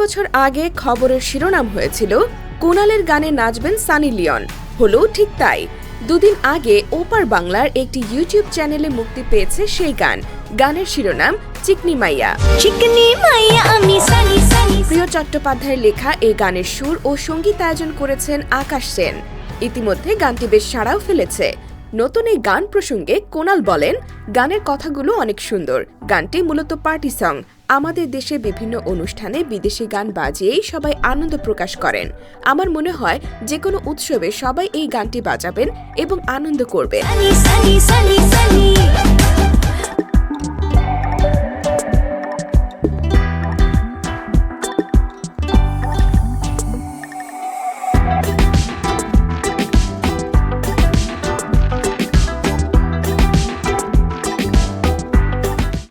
বছর আগে খবরের শিরোনাম হয়েছিল কুণালের গানে নাচবেন সানি লিওন। হলো ঠিক তাই। দুদিন আগে ওপার বাংলার একটি ইউটিউব চ্যানেলে মুক্তি পেয়েছে সেই গান। গানের শিরোনাম চিকনি মাইয়া। চিকনি মাইয়া আমি সানি সানি। প্রিয় চট্টোপাধ্যায়ের লেখা এই গানের সুর ও সঙ্গীতায়োজন করেছেন আকাশ সেন। ইতিমধ্যে গানটি বেশ সাড়াও ফেলেছে। নতুন এই গান প্রসঙ্গে কোনাল বলেন, গানের কথাগুলো অনেক সুন্দর। গানটি মূলত পার্টি সং। আমাদের দেশে বিভিন্ন অনুষ্ঠানে বিদেশি গান বাজিয়েই সবাই আনন্দ প্রকাশ করেন। আমার মনে হয় যে কোনো উৎসবে সবাই এই গানটি বাজাবেন এবং আনন্দ করবেন।